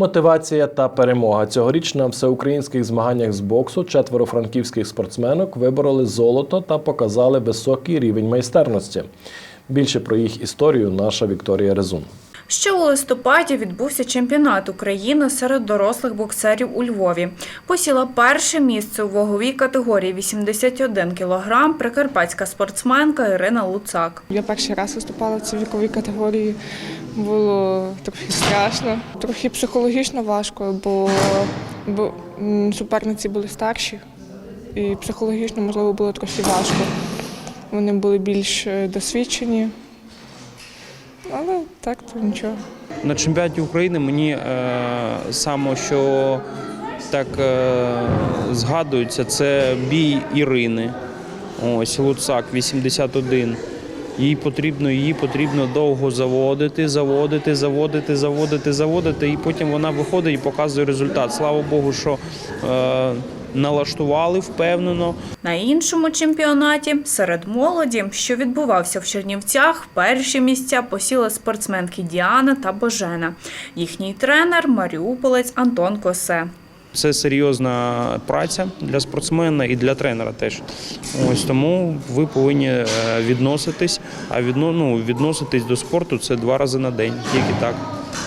Мотивація та перемога. Цьогоріч на всеукраїнських змаганнях з боксу четверо франківських спортсменок вибороли золото та показали високий рівень майстерності. Більше про їх історію наша Вікторія Резун. Ще у листопаді відбувся чемпіонат України серед дорослих боксерів у Львові. Посіла перше місце у ваговій категорії 81 кг прикарпатська спортсменка Ірина Луцак. Я перший раз виступала в цій віковій категорії. Було трохи страшно, трохи психологічно важко, бо, бо суперниці були старші, і психологічно, можливо, було трохи важко. Вони були більш е, досвідчені, але так то нічого. На чемпіонаті України мені е, саме що так е, згадується, це бій Ірини. Ось Луцак 81. Їй потрібно, її потрібно довго заводити, заводити, заводити, заводити, заводити. І потім вона виходить і показує результат. Слава Богу, що е, налаштували впевнено. На іншому чемпіонаті серед молоді, що відбувався в Чернівцях, перші місця посіли спортсменки Діана та Божена. Їхній тренер маріуполець Антон Косе. Це серйозна праця для спортсмена і для тренера теж. Ось тому ви повинні е, відноситись. А відно, ну, відноситись до спорту це два рази на день. Тільки так.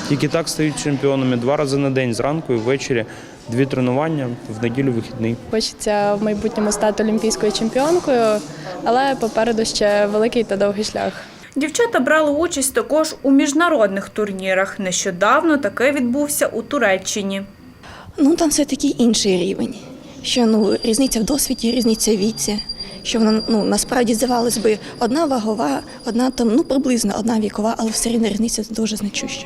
Тільки так стають чемпіонами. Два рази на день зранку і ввечері. Дві тренування в неділю вихідний. Хочеться в майбутньому стати олімпійською чемпіонкою, але попереду ще великий та довгий шлях. Дівчата брали участь також у міжнародних турнірах. Нещодавно таке відбувся у Туреччині. Ну там все таки інший рівень. Що ну різниця в досвіді, різниця в віці. Що вона ну насправді здавалось би одна вагова, одна там ну приблизно одна вікова, але все рівно різниця дуже значуща.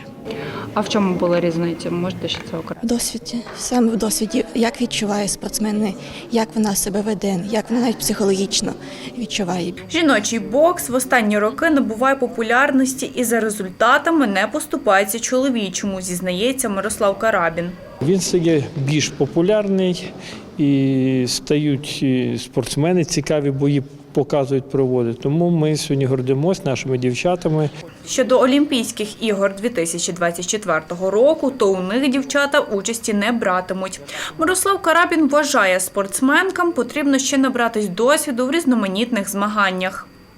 А в чому була різниця? Можете ще це окремо? В досвіді, саме в досвіді, як відчуває спортсмен, як вона себе веде, як вона навіть психологічно відчуває. Жіночий бокс в останні роки набуває популярності і за результатами не поступається чоловічому, зізнається Мирослав Карабін. Він стає більш популярний і стають спортсмени цікаві бої показують, проводять. Тому ми сьогодні гордимося нашими дівчатами. Щодо Олімпійських ігор 2024 року, то у них дівчата участі не братимуть. Мирослав Карабін вважає, спортсменкам потрібно ще набратись досвіду в різноманітних змаганнях.